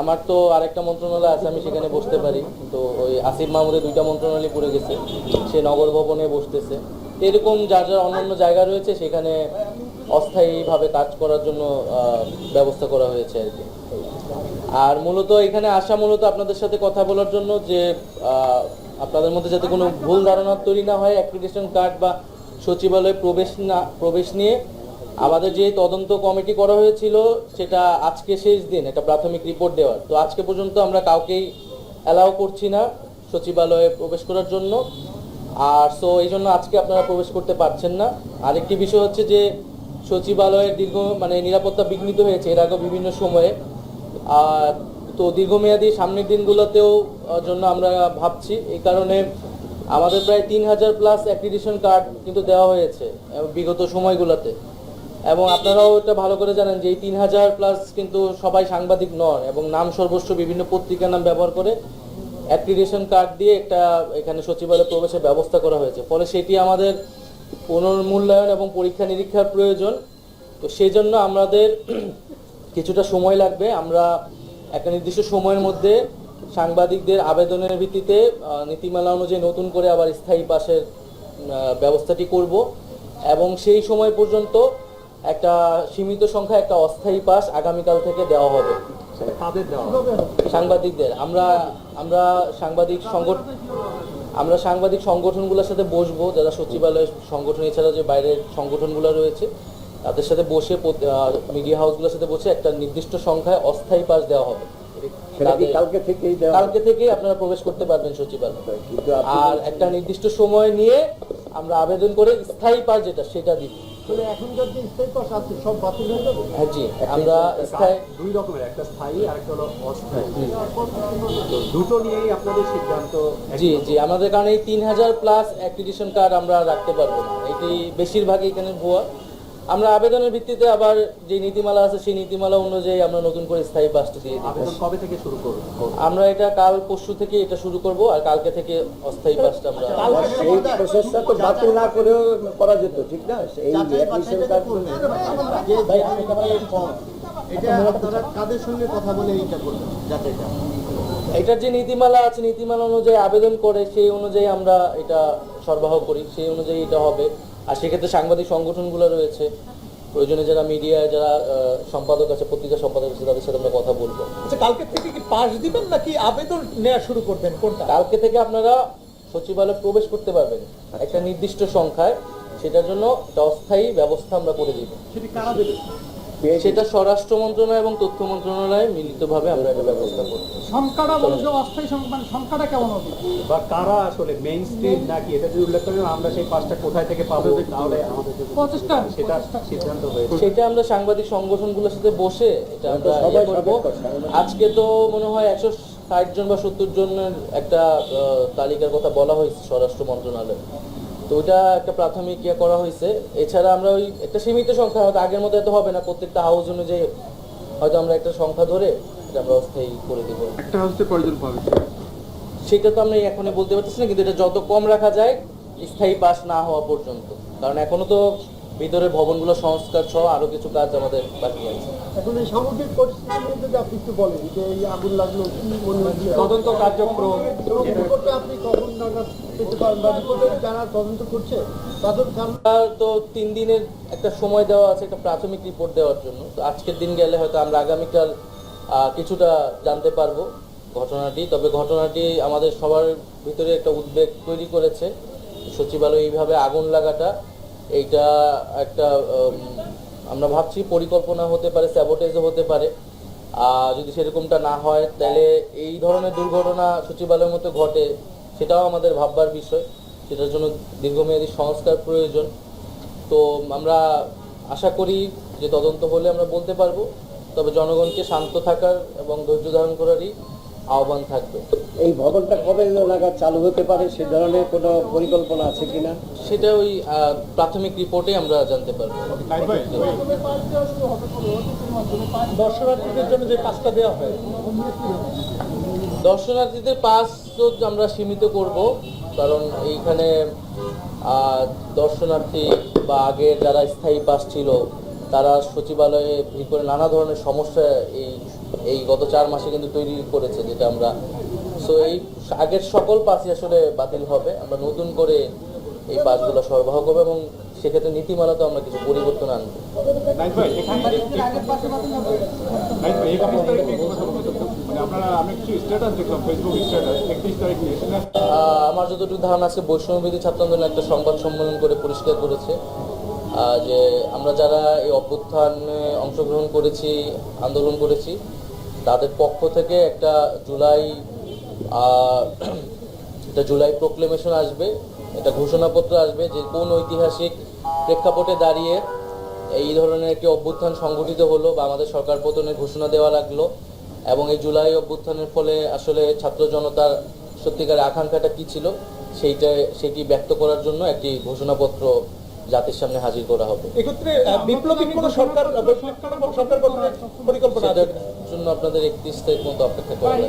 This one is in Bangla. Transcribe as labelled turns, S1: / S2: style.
S1: আমার তো আরেকটা মন্ত্রণালয় আছে, আমি সেখানে বসতে পারি। তো ওই আসিফ মাহমুদের দুইটা মন্ত্রণালয় পড়ে গেছে। সে নগর ভবনে বসতেছে। এরকম যার যার অন্যান্য জায়গা রয়েছে, সেখানে অস্থায়ীভাবে কাজ করার জন্য ব্যবস্থা করা হয়েছে আর কি। আর মূলত এখানে আসা মূলত আপনাদের সাথে কথা বলার জন্য যে আপনাদের মধ্যে যাতে কোনো ভুল ধারণা তৈরি না হয় অ্যাপ্লিকেশন কার্ড বা সচিবালয়ে প্রবেশ না, প্রবেশ নিয়ে আমাদের যে তদন্ত কমিটি করা হয়েছিল, সেটা আজকে শেষ দিন এটা প্রাথমিক রিপোর্ট দেওয়ার। তো আজকে পর্যন্ত আমরা কাউকেই অ্যালাউ করছি না সচিবালয়ে প্রবেশ করার জন্য। আর সো এই জন্য আজকে আপনারা প্রবেশ করতে পারছেন না। আরেকটি বিষয় হচ্ছে যে সচিবালয়ের দীর্ঘ মানে নিরাপত্তা বিঘ্নিত হয়েছে এর আগেও বিভিন্ন সময়ে। আর তো দীর্ঘমেয়াদী সামনের দিনগুলোতেও জন্য আমরা ভাবছি। এই কারণে আমাদের প্রায় তিন হাজার প্লাস অ্যাক্রিডিশন কার্ড কিন্তু দেওয়া হয়েছে বিগত সময়গুলোতে। এবং আপনারাও এটা ভালো করে জানেন যে এই তিন হাজার প্লাস কিন্তু সবাই সাংবাদিক নন এবং নাম সর্বস্ব বিভিন্ন পত্রিকার নাম ব্যবহার করে অ্যাক্রিডিশন কার্ড দিয়ে একটা এখানে সচিবালয়ে প্রবেশের ব্যবস্থা করা হয়েছে। ফলে সেটি আমাদের পুনর্মূল্যায়ন এবং পরীক্ষা নিরীক্ষার প্রয়োজন। তো সেই জন্য আমাদের কিছুটা সময় লাগবে। আমরা একটা নির্দিষ্ট সময়ের মধ্যে সাংবাদিকদের আবেদনের ভিত্তিতে নীতিমালা অনুযায়ী নতুন করে আবার স্থায়ী পাশের ব্যবস্থাটি করব। এবং সেই সময় পর্যন্ত একটা সীমিত সংখ্যা একটা অস্থায়ী পাস আগামীকাল থেকে দেওয়া হবে।
S2: তাদের
S1: সাংবাদিকদের আমরা আমরা সাংবাদিক সংগঠন আমরা সাংবাদিক সংগঠনগুলোর সাথে বসবো যারা সচিবালয় সংগঠন এছাড়া যে বাইরের সংগঠনগুলো রয়েছে তাদের সাথে বসে মিডিয়া হাউসগুলোর সাথে বসে একটা নির্দিষ্ট সংখ্যায় অস্থায়ী পাস দেওয়া হবে।
S3: কালকে থেকেই
S1: কালকে থেকে আপনারা প্রবেশ করতে পারবেন সচিবালয়। আর একটা নির্দিষ্ট সময় নিয়ে আমরা আবেদন করে স্থায়ী পাস যেটা সেটা দিব।
S2: এখনকার যে স্থায়ী পাশ আছে সব বাতিল হয়ে যাবে?
S1: হ্যাঁ জি আমরা স্থায়ী
S2: দুই রকমের একটা স্থায়ী আর একটা হলো অস্থায়ী। দুটো নিয়েই আপনাদের সিদ্ধান্ত
S1: জি জি আমাদের কারণে এই তিন হাজার প্লাস অ্যাক্রিডিশন কার্ড আমরা রাখতে পারব না। এটি বেশিরভাগই এখানে ভুয়া। আমরা আবেদনের ভিত্তিতে আবার যে নীতিমালা আছে সেই নীতিমালা অনুযায়ী আমরা নতুন করে স্থায়ী পাসটি দিয়ে
S2: আবেদন কবে থেকে শুরু করবেন
S1: আমরা এটা কাল পরশু থেকে এটা শুরু করব আর কালকে থেকে অস্থায়ী পাসটা আমরা
S3: সেই প্রসেসটা তো বাতিল না করেও করা যেত ঠিক না? এই অ্যাপ্লিকেশন কার্ড
S2: এটা আপনারা কাদের সঙ্গে কথা বলে এইটা করবেন যাতে এটা
S1: এটার যে নীতিমালা আছে নীতিমালা অনুযায়ী আবেদন করে সেই অনুযায়ী আমরা এটা সরবরাহ করি সেই অনুযায়ী এটা হবে। আর সেক্ষেত্রে সাংবাদিক সংগঠনগুলো রয়েছে। প্রয়োজনে যারা মিডিয়ায় যারা সম্পাদক আছে পত্রিকা সম্পাদক আছে তাদের সাথে আমরা কথা বলব।
S4: আচ্ছা কালকে থেকে কি পাশ দিবেন নাকি আবেদন নেওয়া শুরু করবেন? কোনটা?
S1: কালকে থেকে আপনারা সচিবালয়ে প্রবেশ করতে পারবেন। একটা নির্দিষ্ট সংখ্যায়। সেটার জন্য একটা অস্থায়ী ব্যবস্থা আমরা করে দিব।
S4: সেটি কারা দেবে?
S1: সেটা স্বরাষ্ট্র মন্ত্রণালয় এবং তথ্য মন্ত্রণালয় মিলিতভাবে আমরা একটা ব্যবস্থা করব
S4: সংখ্যাটা অস্থায়ী মানে সংখ্যাটা কেমন হবে?
S2: বা কারা আসলে মেইন স্ট্রিম নাকি? এটা যদি উল্লেখ করেন আমরা সেই পাঁচটা কোথায় থেকে পাবো তাহলে আমাদের
S4: প্রচেষ্টা
S2: সেটা সিদ্ধান্ত হয়েছে।
S1: সেটা আমরা সাংবাদিক সংগঠনগুলোর সাথে বসে এটা আমরা
S3: সবাই
S1: ইয়ে করব। আজকে তো মনে হয় একশো ষাট জন বা সত্তর জনের একটা তালিকার কথা বলা হয়েছে স্বরাষ্ট্র মন্ত্রণালয়। তো ওটা একটা প্রাথমিক ইয়ে করা হয়েছে। এছাড়া আমরা ওই একটা সীমিত সংখ্যা হয়তো আগের মতো এত হবে না প্রত্যেকটা হাউস অনুযায়ী হয়তো আমরা একটা সংখ্যা ধরে এটা আমরা অস্থায়ী করে দেবো।
S5: একটা হাউসে কয়জন পাবে?
S1: সেটা তো আমরা এখনই বলতে পারতেছি না কিন্তু এটা যত কম রাখা যায় স্থায়ী পাস না হওয়া পর্যন্ত। কারণ এখনও তো ভিতরে ভবনগুলো সংস্কার সহ আরও কিছু কাজ আমাদের বাকি আছে।
S2: এখন এই সামগ্রিক পরিস্থিতি নিয়ে যদি আপনি একটু বলেন যে এই আগুন লাগল কি মনে হচ্ছে?
S1: তদন্ত কার্যক্রম।
S2: এবং রিপোর্টটা আপনি কখন নাগাদ পেতে পারেন বা রিপোর্টে যারা তদন্ত করছে তাদের
S1: তো তিন দিনের একটা সময় দেওয়া আছে একটা প্রাথমিক রিপোর্ট দেওয়ার জন্য। তো আজকের দিন গেলে হয়তো আমরা আগামীকাল কিছুটা জানতে পারব ঘটনাটি। তবে ঘটনাটি আমাদের সবার ভিতরে একটা উদ্বেগ তৈরি করেছে। সচিবালয় এইভাবে আগুন লাগাটা এইটা একটা আমরা ভাবছি পরিকল্পনা হতে পারে স্যাবোটেজও হতে পারে। আর যদি সেরকমটা না হয়, তাহলে এই ধরনের দুর্ঘটনা সচিবালয়ের মতো ঘটে, সেটাও আমাদের ভাববার বিষয়। সেটার জন্য দীর্ঘমেয়াদী সংস্কার প্রয়োজন। তো আমরা আশা করি যে তদন্ত হলে আমরা বলতে পারব। তবে জনগণকে শান্ত থাকার এবং ধৈর্য ধারণ করারই আহ্বান থাকবে।
S3: এই ভবনটা কবে নাগাদ চালু হতে পারে সে ধরনের কোনো পরিকল্পনা আছে কিনা?
S1: সেটা ওই প্রাথমিক রিপোর্টে আমরা জানতে পারব।
S4: দর্শনার্থীদের জন্য যে পাসটা দেওয়া হয়।
S1: দর্শনার্থীদের পাস তো আমরা সীমিত করব কারণ এইখানে দর্শনার্থী বা আগে যারা স্থায়ী পাস ছিল তারা সচিবালয়ে ভিড় করে নানা ধরনের সমস্যা এই এই গত চার মাসে কিন্তু তৈরি করেছে যেটা আমরা সো এই আগের সকল পাসই আসলে বাতিল হবে। আমরা নতুন করে এই পাসগুলো সরবরাহ করব এবং সেক্ষেত্রে নীতিমালাতে আমরা কিছু পরিবর্তন আনব।
S5: মানে
S1: আমার যতটুকু ধারণা আছে বৈষ্ণববিধি ছাত্র আন্দোলন একটা সংবাদ সম্মেলন করে পরিষ্কার করেছে। যে আমরা যারা এই অভ্যুত্থানে অংশগ্রহণ করেছি, আন্দোলন করেছি, তাদের পক্ষ থেকে একটা জুলাই একটা জুলাই প্রোক্লেমেশন আসবে, একটা ঘোষণাপত্র আসবে যে কোন ঐতিহাসিক প্রেক্ষাপটে দাঁড়িয়ে এই ধরনের একটি অভ্যুত্থান সংগঠিত হলো বা আমাদের সরকার পতনের ঘোষণা দেওয়া লাগল। এবং এই জুলাই অভ্যুত্থানের ফলে আসলে ছাত্র জনতার সত্যিকার আকাঙ্ক্ষাটা কি ছিল, সেইটা, সেটি ব্যক্ত করার জন্য একটি ঘোষণাপত্র জাতির সামনে হাজির করা হবে।
S4: এক্ষেত্রে বিপ্লবী কোনো সরকার আহ, বৈপ্লবিক কোনো সরকার গঠনের পরিকল্পনা আছে?
S1: জন্য আপনাদের একত্রিশ তারিখ মতো অপেক্ষা করা লাগে